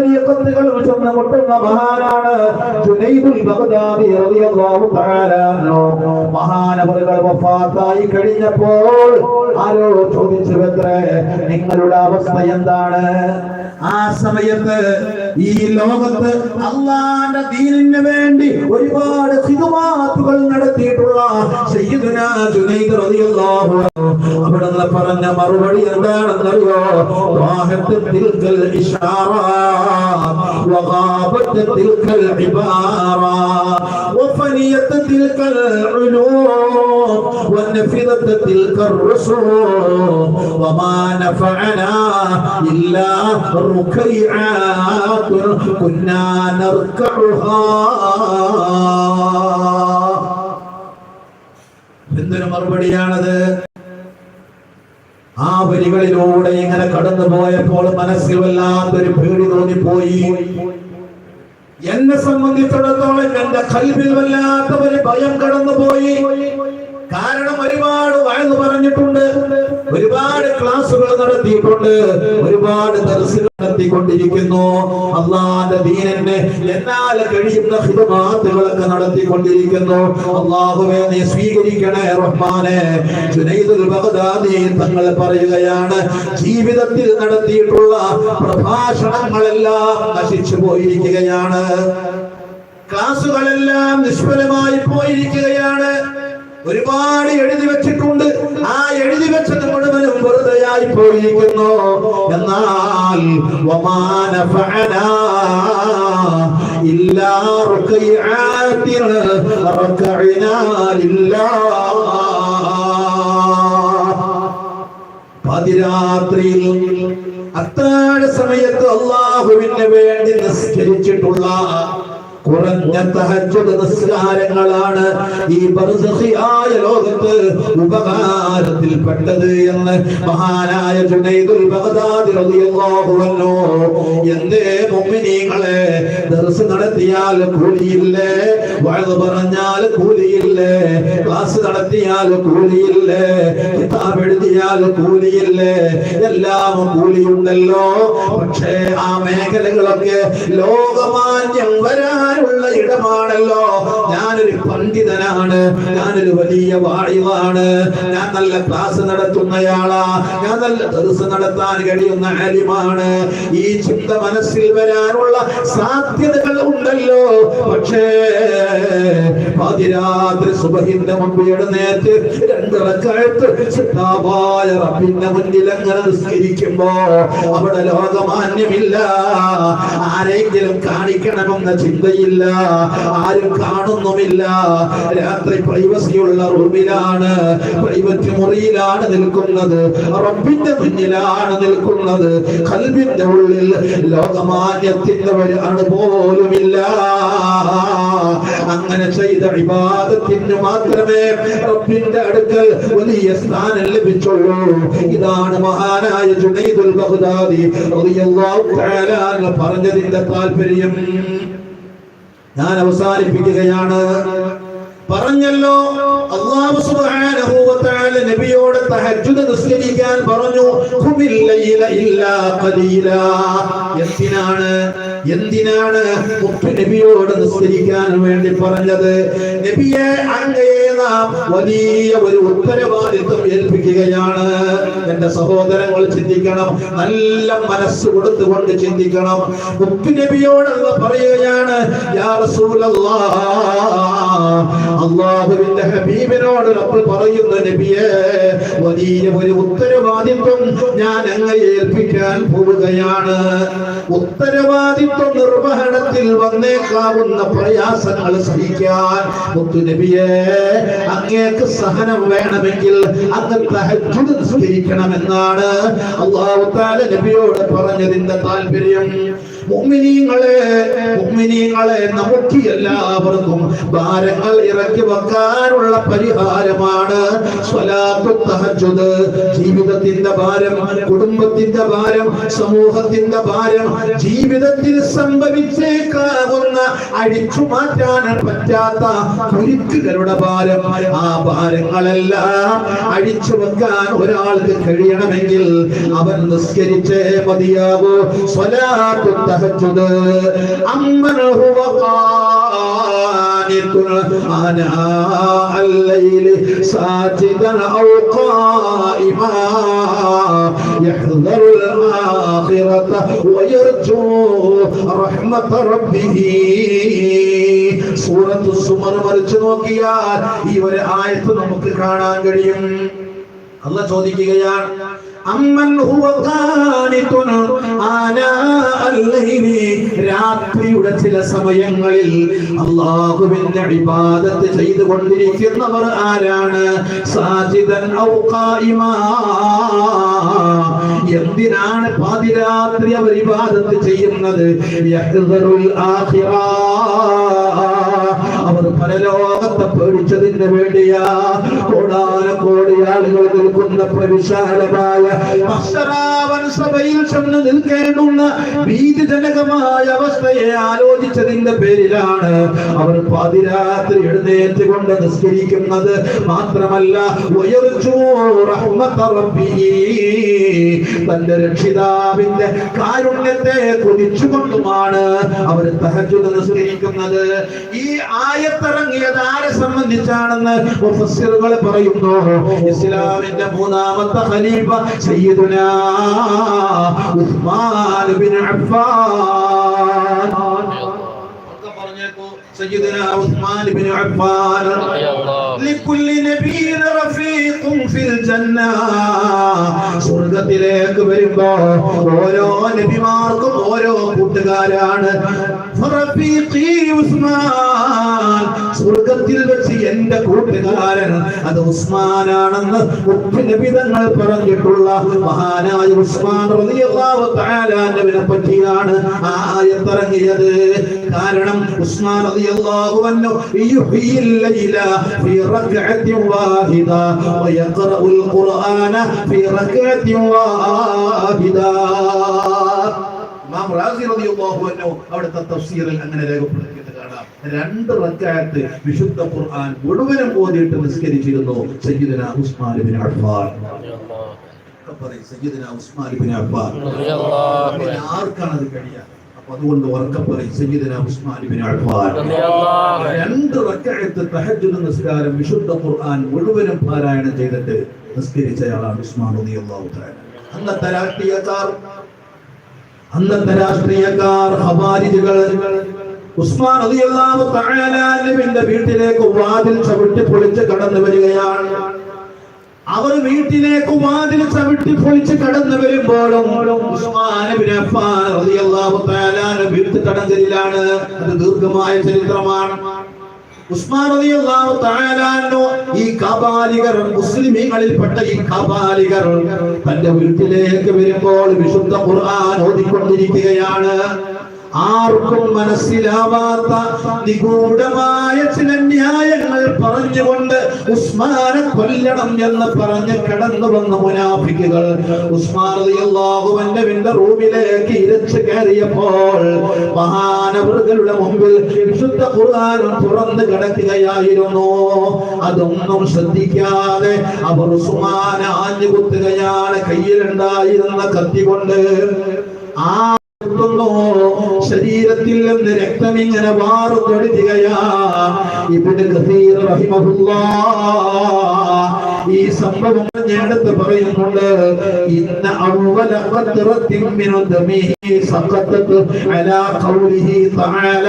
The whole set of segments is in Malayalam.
വലിയ കത്തുകൾ ചെന്ന് മുട്ടുന്ന മഹാനാണ് ജുനൈബുൽ ബഗ്ദാദി റളിയല്ലാഹു തആല. മഹാനവറുകൾ വഫാത്തായി കഴിഞ്ഞപ്പോൾ ആരോ ചോദിച്ചു എത്രേ നിങ്ങളുടെ അവസ്ഥ എന്താണ്? ആ സമയത്ത് ഈ ലോകത്ത് അള്ളാന്റെ ദീനിന് വേണ്ടി ഒരുപാട് ഹിതുമാത്തുകൾ നടത്തിയിട്ടുള്ള അവിടുന്ന് പറഞ്ഞ മറുപടി എന്താണെന്നറിയോ? വാഹത്തിൽ ഇഷാറ وغابت تلك العبارة وفنيت تلك العلوم ونفذت تلك الرسل وما نفعنا إلا ركيعات كنا نركعها എന്തൊരു മറുപടിയാണത് ആ വരികളിലൂടെ ഇങ്ങനെ കടന്നു പോയപ്പോൾ മനസ്സിൽ വല്ലാത്തൊരു പേടി തോന്നിപ്പോയി. എന്നെ സംബന്ധിച്ചിടത്തോളം എന്റെ കൽവിൽ വല്ലാത്ത ഒരു ഭയം കടന്നുപോയി. കാരണം ഒരുപാട് വയന്ന് പറഞ്ഞിട്ടുണ്ട്. ഒരുപാട് ക്ലാസ്സുകൾ നടത്തിയിട്ടുണ്ട്. ഒരുപാട് ദർശനം നടത്തിക്കൊണ്ടിരിക്കുന്നു. അള്ളാന്റെ ദീനന് എന്നാൽ കഴിയുന്ന ഹിതമാത്തുകളൊക്കെ നടത്തിക്കൊണ്ടിരിക്കുന്നു. അള്ളാഹുവെ നീ സ്വീകരിക്കണേ റഹ്മാനെ. ബഗ്ദാദി തങ്ങൾ പറയുകയാണ് ജീവിതത്തിൽ നടത്തിയിട്ടുള്ള പ്രഭാഷണങ്ങളെല്ലാം നശിച്ചു പോയിരിക്കുകയാണ്. ക്ലാസുകളെല്ലാം നിഷ്ഫലമായി പോയിരിക്കുകയാണ്. ഒരുപാട് എഴുതി വെച്ചിട്ടുണ്ട്. ആ എഴുതി വെച്ചത് മുഴുവനും വെറുതെയായി പോയിരിക്കുന്നു. എന്നാൽ ഇല്ലാ പതിരാത്രിയിൽ അത്താഴ സമയത്ത് അള്ളാഹുവിന് വേണ്ടി നിസ്കരിച്ചിട്ടുള്ള കുറഞ്ഞ തഹജ്ജുദ് നിസ്കാരങ്ങളാണ് ഈ ബർസഖിയായ ലോകത്ത് ഉപകാരത്തിൽ പെട്ടത് എന്ന് മഹാനായ ജുനൈദുൽ ബഗ്ദാദി റളിയല്ലാഹു അൻഹു എന്തേ മുഅ്മിനീങ്ങളെ ദർസ് നടത്തിയാൽ കൂലിയില്ലേ? വഅദ് പറഞ്ഞാൽ കൂലിയില്ലേ? ക്ലാസ് നടത്തിയാൽ കൂലിയില്ലേ? കിതാബ് എഴുതിയാൽ കൂലിയില്ലേ? എല്ലാം കൂലിയുണ്ടല്ലോ. പക്ഷേ ആ മേഖലകളൊക്കെ ലോകമാന്യം വരാനുള്ള ഇടമാണല്ലോ. ഞാനൊരു പണ്ഡിതനാണ്. ഞാനൊരു വലിയ വാഴിവാണ് ഞാൻ നല്ല ക്ലാസ് നടത്തുന്നയാളാ. ഞാൻ നല്ല ദർസ് നടത്താൻ കഴിയുന്ന ആലിമാണ്. ഈ ചിന്ത മനസ്സിൽ വരാനുള്ള സാധ്യതകൾ ഉണ്ടല്ലോ. പക്ഷേ പാതിരാത്രി സുബഹിന്റെ മുമ്പ് എഴുന്നേറ്റ് രണ്ട് റക്കായത്ത് സിദ്ധാവായ റബ്ബിന്റെ മുന്നിൽ അങ്ങനെ നിസ്കരിക്കുമ്പോ അവിടെ ലോകമാന്യമില്ല. ആരെങ്കിലും കാണിക്കണമെന്ന ചിന്തയില്ല ആരും കാണുന്നുമില്ല. രാത്രി പ്രൈവസി ഉള്ള റൂമിലാണ് പ്രൈവറ്റ് മുറിയിലാണ് നിൽക്കുന്നത്. റബ്ബിന്റെ മുന്നിലാണ് നിൽക്കുന്നത്. കൽബിന്റെ ഉള്ളിൽ ലോകമാന്യത്തിന്റെ ഒരു അണുപോലുമില്ല അങ്ങനെ ചെയ്ത വിവാദത്തിന് മാത്രമേ റബ്ബിന്റെ അടുക്കൽ വലിയ സ്ഥാനം ലഭിച്ചുള്ളൂ. ഇതാണ് മഹാനായ ജുനൈദുൽ ബഗ്ദാദി റളിയല്ലാഹു തആല പറഞ്ഞതിന്റെ താല്പര്യം. ഞാൻ അവസാനിപ്പിക്കുകയാണ്. പറഞ്ഞല്ലോ. അല്ലാഹു സുബ്ഹാനഹു വ തആല നബിയോട് തഹജ്ജുദ് നിസ്കരിക്കാൻ പറഞ്ഞു. ഖുമിൽ ലൈല ഇല്ലാ എന്തിനാണ്? എന്തിനാണ് മുത്തു നബിയോട് നിസ്കരിക്കാൻ വേണ്ടി പറഞ്ഞത്? നബിയെ അങ്ങയെ നാം വലിയ ഒരു ഉത്തരവാദിത്വം ഏൽപ്പിക്കുകയാണ്. എന്റെ സഹോദരങ്ങൾ ചിന്തിക്കണം. നല്ല മനസ്സ് കൊടുത്തുകൊണ്ട് ചിന്തിക്കണം. മുത്തു നബിയോട് പറയുകയാണ് യാ റസൂലല്ലാഹ് അള്ളാഹുവിന്റെ ഹബീബിനോട് റബ്ബ് പറയുന്ന നബിയെ വലിയ ഒരു ഉത്തരവാദിത്വം ഞാൻ അങ്ങയെ ഏൽപ്പിക്കാൻ പോവുകയാണ്. ഉത്തരവാദിത്വം നിർവഹണത്തിൽ വന്നേക്കാവുന്ന പ്രയാസങ്ങൾ സഹിക്കാൻ മുത്തു നബിയെ അങ്ങേക്ക് സഹനം വേണമെങ്കിൽ അങ്ങ് തഹജ്ജുദ് നിസ്കരിക്കണമെന്നാണ് അള്ളാഹു താല നബിയോട് പറഞ്ഞതിന്റെ താല്പര്യം മുഅ്മിനീങ്ങളെ മുഅ്മിനീങ്ങളെ നമുക്ക് എല്ലാവർക്കും ഭാരങ്ങൾ ഇറക്കി വെക്കാനുള്ള പരിഹാരമാണ് തഹജ്ജുദ്. ജീവിതത്തിന്റെ ഭാരം കുടുംബത്തിന്റെ ഭാരം സമൂഹത്തിന്റെ ഭാരം ജീവിതത്തിൽ സംഭവിച്ചേക്കാവുന്ന അഴിച്ചു മാറ്റാൻ പറ്റാത്ത കുരുക്കുകളുടെ ഭാരം. ആ ഭാരങ്ങളെല്ലാം അഴിച്ചു വെക്കാൻ ഒരാൾക്ക് കഴിയണമെങ്കിൽ അവൻ നിസ്കരിച്ചേ മതിയാകൂ സ്വലാത്തു തഹജ്ജുദ് അമ്മൻ ഹുവ قانت آناء الليل ساجدا أو قائما يحذر الآخرة ويرجو رحمة ربه സൂറത്ത് സുമർ മറിച്ചു നോക്കിയാൽ ഈ ഒരു ആയത്ത് നമുക്ക് കാണാൻ കഴിയും അല്ല ചോദിക്കുകയാണ് അമ്മൻ രാത്രിയുടെ ചില സമയങ്ങളിൽ അല്ലാഹുവിന്റെ ഇബാദത്ത് ചെയ്തുകൊണ്ടിരിക്കുന്നവർ ആരാണ്? സാജിദൻ എന്തിനാണ് പാതിരാത്രി അവർ ഇബാദത്ത് ചെയ്യുന്നത്? ആഖിറ. അവർ പരലോകത്തെ പേടിച്ചതിന് വേണ്ടിയാ കോടാന കോടി ആളുകൾ നിൽക്കുന്ന പ്രവിശാലമായ സഭയിൽ ചെന്ന് നിൽക്കേണ്ടുന്ന ഭീതിജനകമായ അവസ്ഥയെ ആലോചിച്ചതിന്റെ പേരിലാണ് അവർ പാതിരാത്രി എഴുന്നേറ്റ് കൊണ്ട് നിസ്കരിക്കുന്നത് മാത്രമല്ല. തന്റെ രക്ഷിതാവിന്റെ കാരുണ്യത്തെ കൊതിച്ചുകൊണ്ടുമാണ് അവർ തഹജ്ജുദ് നിസ്കരിക്കുന്നത് ഈ ആയത്തിറങ്ങിയത് ആരെ സംബന്ധിച്ചാണെന്ന് മുഫസ്സിറുകൾ പറയുന്നു ഇസ്ലാമിന്റെ മൂന്നാമത്തെ ഖലീഫ സയ്യിദുന ഉസ്മാൻ ബിൻ അഫ്ഫാൻ ഒക്കെ പറഞ്ഞേക്കൂ സയ്യിദുന ഉസ്മാൻ ബിൻ അഫ്ഫാൻ لكل نبي رفيق في الجنة സ്വർഗത്തിലേക്ക് വരുമ്പോ ഓരോ നബിമാർക്കും ഓരോ കൂട്ടുകാരാണ് ഫറഫീഖി ഉസ്മാൻ സ്വർഗത്തിൽ വെച്ച് എന്റെ കൂട്ടുകാരൻ അത് ഉസ്മാനാണെന്ന് ഉപ്പിനബിതങ്ങൾ പറഞ്ഞിട്ടുള്ള മഹാനായ ഉസ്മാൻ റളിയല്ലാഹുവിനെ പറ്റിയാണ് ആ ആയത്തിറങ്ങിയത് കാരണം ഉസ്മാൻ റളിയല്ലാഹു അൻഹു യുഹ്യിൽ ലൈല ഫീ റക്അത്തിൻ വാഹിദ വയഖറഉൽ ഖുർആന ഫീ റക്അത്തിൻ വാഹിദ. റളിയല്ലാഹു അൻഹു അവിടുത്തെ തഫ്സീറിൽ അങ്ങനെ രേഖപ്പെടുത്തിയിട്ട് കാണാം. രണ്ട് റക്കായത്ത് വിശുദ്ധ ഖുർആൻ മുഴുവനും ഓതിയിട്ട് നിസ്കരിച്ചിരുന്നു സയ്യിദന ഉസ്മാൻ ഇബ്നു അഫ്ഫാൻ. സയ്യിദന ഉസ്മാൻ ഇബ്നു അഫ്ഫാൻ. പിന്നെ ആർക്കാണ് അത് കഴിയുക? അതുകൊണ്ട് ഉറക്കെ പറയും സയ്യിദന ഉസ്മാൻ ഇബ്നു അഫ്ഫാൻ. രണ്ട് റക്അത്ത് തഹജ്ജുദ് നിസ്കാരം വിശുദ്ധ ഖുർആൻ മുഴുവനും പാരായണം ചെയ്തിട്ട് നിസ്കരിച്ചയാളാണ് ഉസ്മാൻ റളിയല്ലാഹു തആല. അന്നത്തെ രാഷ്ട്രീയക്കാർ അന്നത്തെ രാഷ്ട്രീയക്കാർ ഹവാരിജുകൾ ഉസ്മാൻ റളിയല്ലാഹു തആല അൻഹുവിന്റെ വീട്ടിലേക്ക് വാതിൽ ചവിട്ടി പൊളിച്ച് കടന്നു വരികയാണ്. അവർ വീട്ടിലേക്ക് വാതിൽ ചവിട്ടി പൊളിച്ച് കടന്നു വരുമ്പോഴും വീട്ടു തടങ്കലിലാണ് അത് ദീർഘമായ ചരിത്രമാണ് ഉസ്മാൻ റളിയല്ലാഹു തആല അൻഹു ഈ കബാലികർ മുസ്ലിമീങ്ങളിൽപ്പെട്ട ഈ കബാലികർ തന്റെ വീട്ടിലേക്ക് വരുമ്പോൾ വിശുദ്ധ ഖുർആൻ ഓതിക്കൊണ്ടിരിക്കുകയാണ്. ആർക്കും മനസ്സിലാവാത്ത നിഗൂഢമായ ചില ന്യായങ്ങൾ പറഞ്ഞുകൊണ്ട് ഉസ്മാനെ കൊല്ലണം എന്ന് പറഞ്ഞ് കടന്നു വന്ന മുനാഫിക്കുകൾ. ഉസ്മാൻ റൂമിലേക്ക് ഇരച്ചു കയറിയപ്പോൾ മഹാനവറുകളുടെ മുമ്പിൽ വിശുദ്ധ ഖുർആൻ തുറന്നു കിടക്കുകയായിരുന്നു. അതൊന്നും ശ്രദ്ധിക്കാതെ അവർ ഉസ്മാനെ ആഞ്ഞു കുത്തുകയാണ് കയ്യിലുണ്ടായിരുന്ന കത്തി കൊണ്ട് ആ കുത്തുന്നു. ശരീരത്തിൽ നിന്ന് രക്തം ഇങ്ങനെ വാറുതൊഴുകയാ ഇവിടെ ഈ സംഭവം ഞാനെടുത്ത് പറയുന്നുണ്ട്. ഇന്ന അവല ദമിഹി സഖത്തത് അലാ ഖൗലിഹി തആല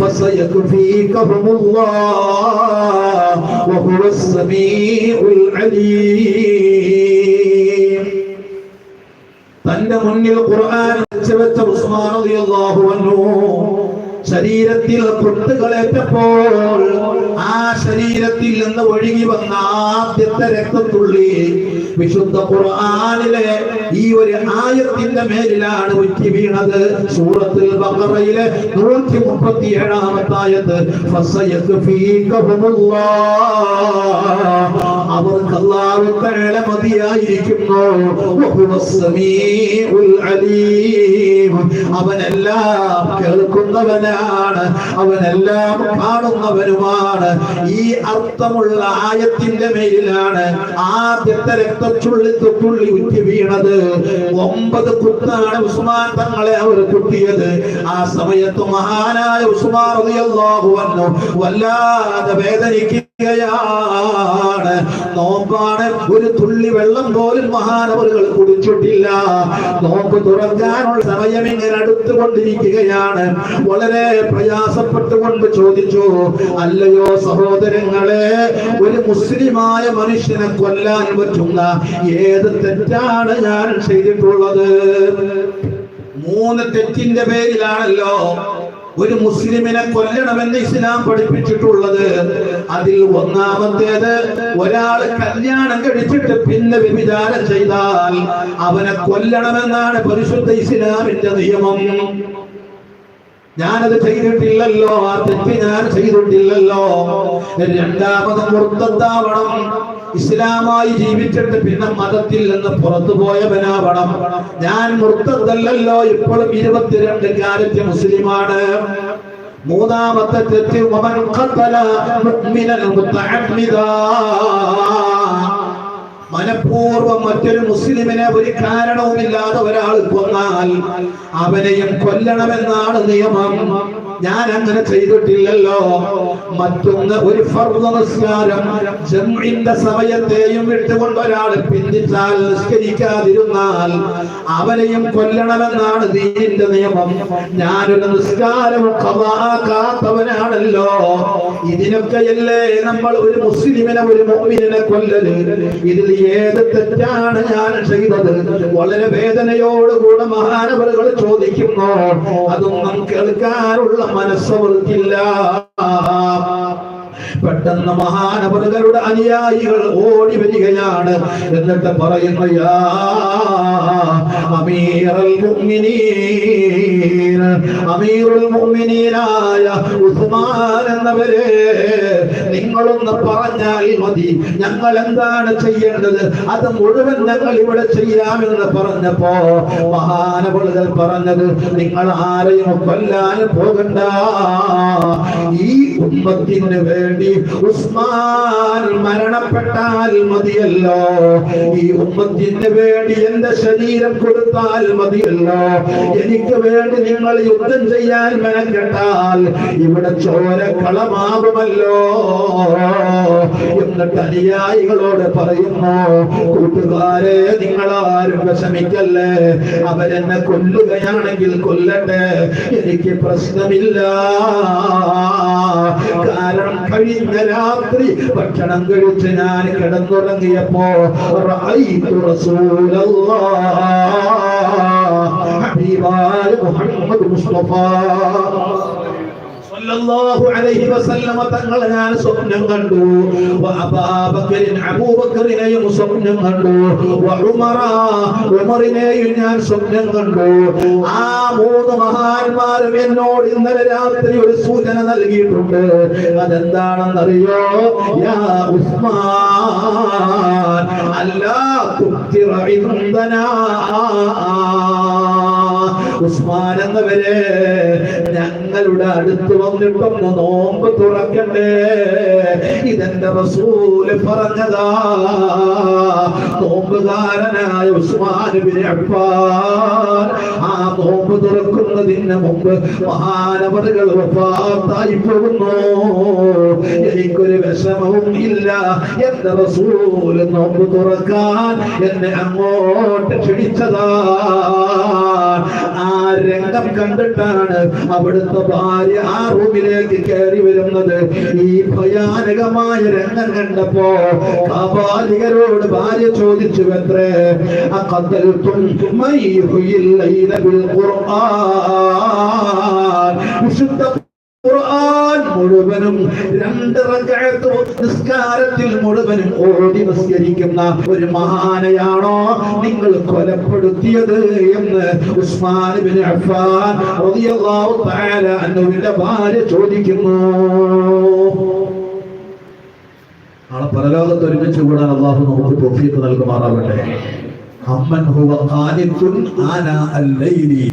ഫസയക്ഫീകഹുമുല്ലാഹ് വഹുവസ് സമീഉൽ അലീം. തന്റെ മുന്നിൽ ഖുർആൻ വെച്ച് വെച്ച ഉസ്മാൻ റളിയല്ലാഹു അൻഹു ശരീരത്തിൽ പൊട്ടുകളേറ്റപ്പോൾ ആ ശരീരത്തിൽ നിന്ന് ഒഴുകി വന്ന ആദ്യത്തെ രക്തത്തുള്ളി വിശുദ്ധ ഖുർആാനിലെ ഈ ഒരു ആയത്തിന്റെ മേലിലാണ് ഉറ്റി വീണത്. സൂറത്തിൽ ബഖറയിലെ നൂറ്റി മുപ്പത്തി ഏഴാമത്തെ ആയത്ത് അവർക്ക് അല്ലാഹു മതിയായിരിക്കുന്നു അവനെല്ലാം കേൾക്കുന്നവനാണ് കാണുന്നവനാണ് അവനെല്ലാം കാണുന്നവനുമാണ്. ഈ അർത്ഥമുള്ള ആയത്തിന്റെ മേലിലാണ് ആദ്യത്തെ രക്തച്ചുള്ളി തൊട്ടുള്ളി ഉറ്റി വീണത്. ഒമ്പത് കുത്താണ് ഉസ്മാൻ തങ്ങളെ അവർ കുത്തിയത് ആ സമയത്ത് മഹാനായ ഉസ്മാൻ വല്ലാതെ അൻഹു വേദനിക്കുകയാണ് നോമ്പാണ്. ഒരു തുള്ളി വെള്ളം പോലും മഹാനവറുകൾ കുടിച്ചിട്ടില്ല. നോമ്പ് തുറക്കാനുള്ള സമയം ഇങ്ങനെ അടുത്തുകൊണ്ടിരിക്കുകയാണ്. വളരെ പ്രയാസപ്പെട്ടുകൊണ്ട് ചോദിച്ചു അല്ലയോ സഹോദരങ്ങളെ ഒരു മുസ്ലിമായ മനുഷ്യനെ കൊല്ലാൻ പറ്റുന്ന ഏത് തെറ്റാണ് ഞാൻ ചെയ്തിട്ടുള്ളത്? മൂന്ന് തെറ്റിന്റെ പേരിലാണല്ലോ ഒരു മുസ്ലിമിനെ കൊല്ലണമെന്ന് ഇസ്ലാം പഠിപ്പിച്ചിട്ടുള്ളത് അതിൽ ഒന്നാമത്തേത് ഒരാൾ കല്യാണം കഴിച്ചിട്ട് പിന്നെ വ്യഭിചാരം ചെയ്താൽ അവനെ കൊല്ലണമെന്നാണ് പരിശുദ്ധ ഇസ്ലാമിന്റെ നിയമം. ഞാനത് ചെയ്തിട്ടില്ലല്ലോ ആ തെറ്റ് ഞാൻ ചെയ്തിട്ടില്ലല്ലോ. രണ്ടാമത് മുർത്തത്താവണം ഇസ്ലാമായി ജീവിച്ചിട്ട് പിന്നെ മതത്തിൽ നിന്ന് പുറത്തു പോയവനാവണം ഞാൻ മുർത്തത്തല്ലല്ലോ ഇപ്പോഴും ഇരുപത്തിരണ്ട് കാലത്ത് മുസ്ലിമാണ്. മൂന്നാമത്തെ തെറ്റ് മനഃപൂർവം മറ്റൊരു മുസ്ലിമിനെ ഒരു കാരണവുമില്ലാതെ ഒരാൾ കൊന്നാൽ അവനെയും കൊല്ലണമെന്നാണ് നിയമം. ഞാൻ അങ്ങനെ ചെയ്തിട്ടില്ലല്ലോ. മറ്റൊന്ന് ഒരു നമസ്കാരം ജംഇന്റെ സമയത്തെയും വിട്ടുകൊണ്ട് ഒരാൾ പിന്തിച്ചാൽ നിസ്കരിക്കാതിരുന്നാൽ അവനെയും കൊല്ലണമെന്നാണ് ദീനിന്റെ നിയമം. ഞാനൊരു നിസ്കാരം കാത്തവനാണല്ലോ. ഇതിനൊക്കെയല്ലേ നമ്മൾ ഒരു മുസ്ലിമിനെ ഒരു മുഅ്മിനെ കൊല്ലല്? ഇതിൽ ഏത് തെറ്റാണ് ഞാൻ ചെയ്തത്? വളരെ വേദനയോടുകൂടെ മഹാനവറുകൾ ചോദിക്കുന്നു അതൊന്നും കേൾക്കാനുള്ള മനസ്സവർക്കില്ല പെട്ടെന്ന് മഹാനപുരകളുടെ അനുയായികൾ ഓടി വരികയാണ്. എന്നിട്ട് പറയുന്നു അമീറുൽ മുഅ്മിനീനായ ഉസ്മാൻ എന്നവരെ നിങ്ങളൊന്ന് പറഞ്ഞാൽ മതി. ഞങ്ങൾ എന്താണ് ചെയ്യേണ്ടത്? അത് മുഴുവൻ ഞങ്ങൾ ഇവിടെ ചെയ്യാമെന്ന് പറഞ്ഞപ്പോ മഹാനവളുകൾ പറഞ്ഞത് നിങ്ങൾ ആരെയും കൊല്ലാൻ പോകണ്ട. ഈ ഉമ്മത്തിന് വേണ്ടി ഉസ്മാൻ മരണപ്പെട്ടാൽ മതിയല്ലോ. ഈ ഉമ്മത്തിന് വേണ്ടി എന്റെ ശരീരം കൊടുത്താൽ മതിയല്ലോ. എനിക്ക് വേണ്ടി നിങ്ങൾ യുദ്ധം ചെയ്യാൻ മെനക്കെട്ടാൽ ഇവിടെ ചോര ചോരക്കളമാകുമല്ലോ എന്നിട്ട് അനുയായികളോട് പറയുന്നു കൂട്ടുകാരെ നിങ്ങൾ ആരും വിഷമിക്കല്ലേ? അവരെന്നെ കൊല്ലുകയാണെങ്കിൽ കൊല്ലട്ടെ. എനിക്ക് പ്രശ്നമില്ല. കാരണം കഴിഞ്ഞ രാത്രി ഭക്ഷണം കഴിച്ച് ഞാൻ കിടന്നുറങ്ങിയപ്പോ മുഹമ്മദ് മുസ്തഫ. സല്ലല്ലാഹു അലൈഹി വസല്ലമ തങ്ങളെ ഞാൻ സ്വപ്നം കണ്ടു. അബൂബക്കറിൻ അബൂബക്കറിനെയും സ്വപ്നം കണ്ടു. ഉമറ ഉമറിനെയും ഞാൻ സ്വപ്നം കണ്ടു. ആ മൂന്ന് മഹാന്മാരും എന്നോട് ഇന്നലെ രാത്രി ഒരു സൂചന നൽകിയിട്ടുണ്ട്. അതെന്താണെന്നറിയോ? യാ ഉസ്മാൻ അല്ലാ തുക്തിറ ഇന്ധനാ ഉസ്മാൻ എന്നവരെ ഞങ്ങളുടെ അടുത്ത് വന്നിട്ടൊന്ന് നോമ്പ് തുറക്കണ്ടേ ഇതെന്റെ റസൂൽ പറഞ്ഞതാ. നോമ്പുകാരനായ ഉസ്മാൻ ആ നോമ്പ് തുറക്കുന്നതിന് മുമ്പ് മഹാനവറുകൾ വഫാത്തായി പോകുന്നു. എനിക്കൊരു വിഷമവും ഇല്ല എന്റെ റസൂൽ നോമ്പ് തുറക്കാൻ എന്നെ അങ്ങോട്ട് ക്ഷണിച്ചതാ. ആ രംഗം കണ്ടിട്ടാണ് അവിടുത്തെ ഭാര്യ ആ റൂമിലേക്ക് കയറി വരുന്നത്. ഈ ഭയാനകമായ രംഗം കണ്ടപ്പോ കാബാലികരോട് ഭാര്യ ചോദിച്ചു എത്രേ വിശുദ്ധ ഖുർആൻ മുഴുവനും രണ്ട് റക്അത്ത് നിസ്കാരത്തിൽ മുഴുവനും ഓടി നിസ്കരിക്കുന്ന ഒരു മഹാനയാണോ നിങ്ങൾ കൊലപ്പെടുത്തിയത് എന്ന് ഉസ്മാൻ ബിൻ അഫ്ഫാൻ റളിയല്ലാഹു തആല അൻഹുവിന്റെ ഭാര്യ ചോദിക്കുന്നു. നാളെ പരലോകത്ത് ഒരുമിച്ച് കൂടാൻ അള്ളാഹു നമുക്ക് തൗഫീഖ് നൽകുമാറാവട്ടെ. അമ്മൻ ഹുവ ഖാനിത്തുൻ ആന അൽ-ലൈലി.